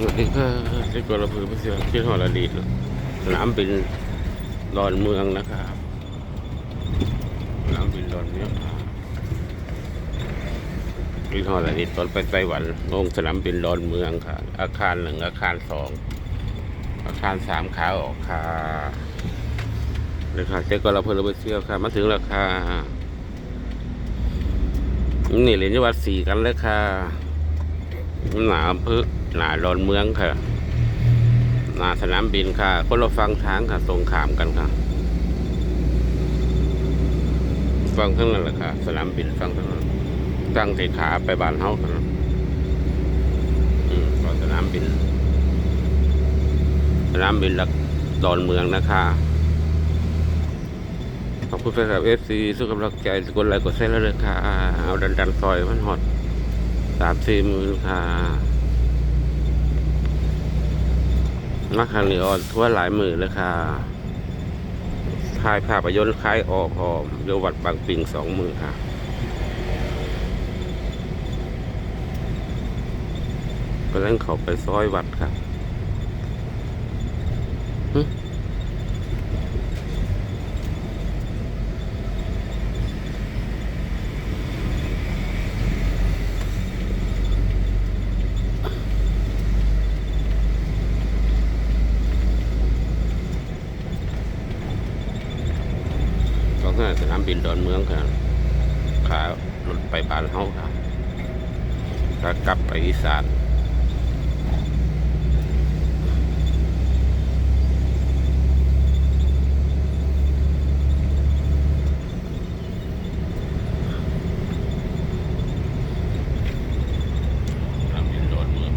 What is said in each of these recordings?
สวัสดีครับที่กรพือพิเศษที่หอระดีเนอะสนามบินดอนเมืองนะครับสนามบินดอนเมืองที่หอระดีตอนไปไต้หวันลงสนามบินดอนเมืองค่ะ อาคารหนึ่งอาคารสองอาคารสามขาออกค่ะเลยค่ะเจ๊กรพือพิเศษค่ะ มาถึงราคานี่เหรียญวัดสี่กันเลยค่ะหนาอำเภอ หนาดอนเมืองค่ะหนาสนามบินค่ะ คนเราฟังทางค่ะตรงขามกันค่ะ ฟังทั้งนั้นแหละค่ะ สนามบินฟังทั้งนั้นตั้งติขาไปบ้านเฮากันนะอืมก็สนามบิน สนามบินหลักดอนเมืองนะคะขอบคุณแฟนคลับเอฟซีสุขกำลังใจสกดไลค์กดแชร์แล้วเลยค่ะ เอาดันดันซอยมันหอดสามสี่มื่นค่ะ นักขันนีออนทั่วหลายหมื่นเลยค่ะถ่ายภาพยนตร์คล้ายออกหอมโยวัดบางปิงสองหมื่นค่ะก็เล่นเขาไปซอยวัดค่ะหึก็คือสนามบิ กันขาหลุดไปบ้านเฮาครัล้วกลับไปอีสานามบินดอนเมือง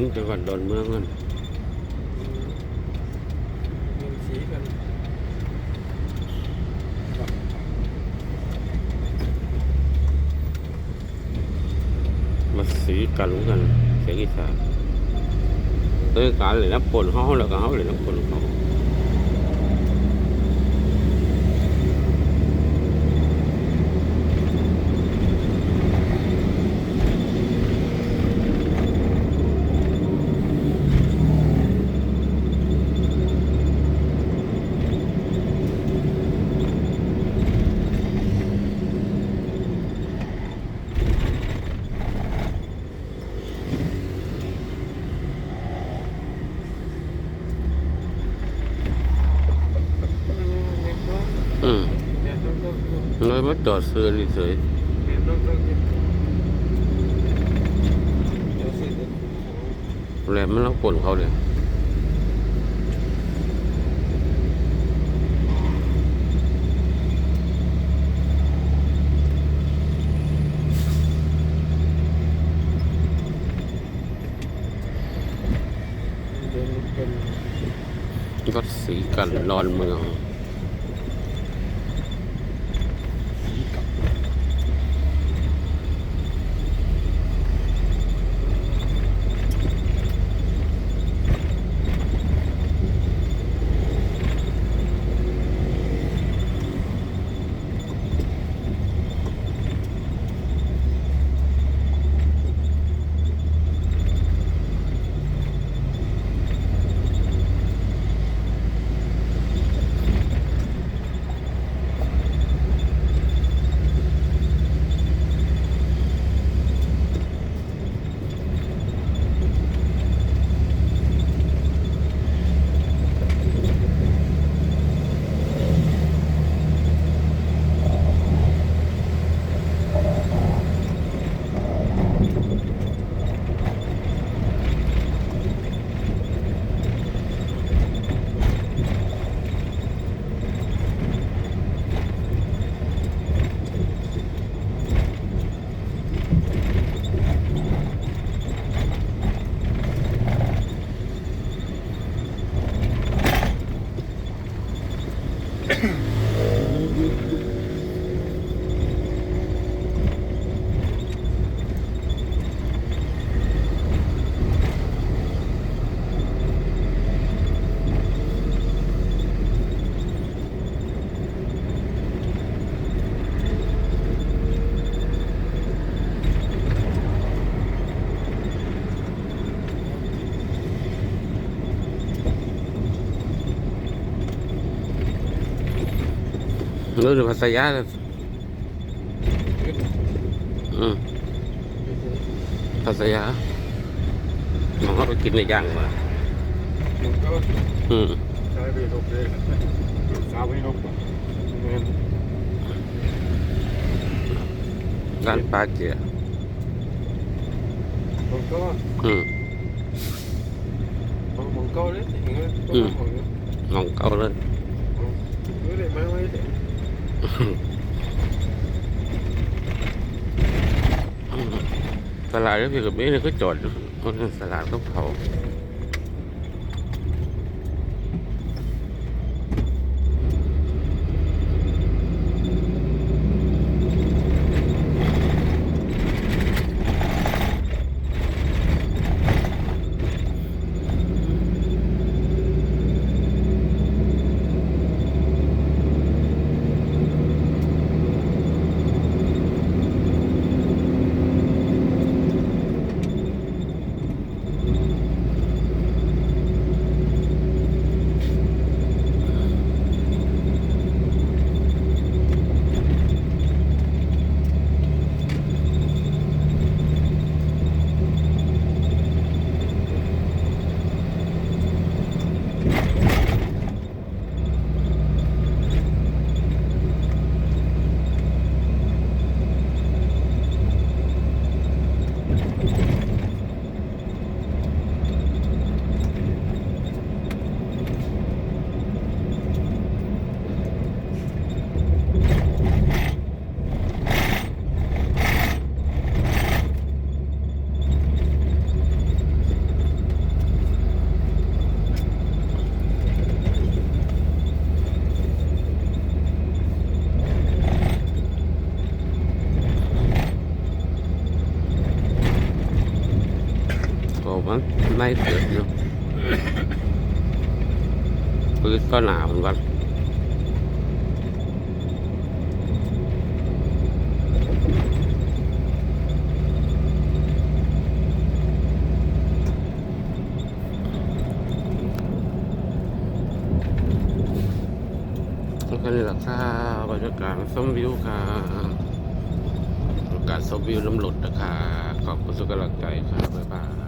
ถึงจังหวัดดอนเมืองนั่นมีสีกันมาสีกันเหมือนกันเสียงอีสานเอ้ยการเลยน้ำปนเขาแล้วก็เขาเลยน้ำปนเขาอืมเลยมา จอดซื้อเฉยๆแล้วมันน้ำปนเขาเลยก็สีกันนอนเมือง รู้ถึงภาษายาเลยขึ้นอืมภาษายามันก็ไปกินในย่างมามันก็อืมใช้ไปลบเลยสาวไปลบเงินร้านปลาเจียมันก็อืมมันก็เลยถึงก็ของนี้มองเก่าเลย cứ để mang lấy để ตลาดแล้วพี่กับเม่เนี่ยก็จอดคนสลาดต้องเผา มันไม่เกิดอยู่ปืนก็หนาวเหมือนกันก็นี่แหละค่ะบรรยากาศส้มวิวค่ะบรรยากาศส้มวิวน้ำหลดนะคะขอบคุณสุกกำลังใจค่ะบ๊ายบาย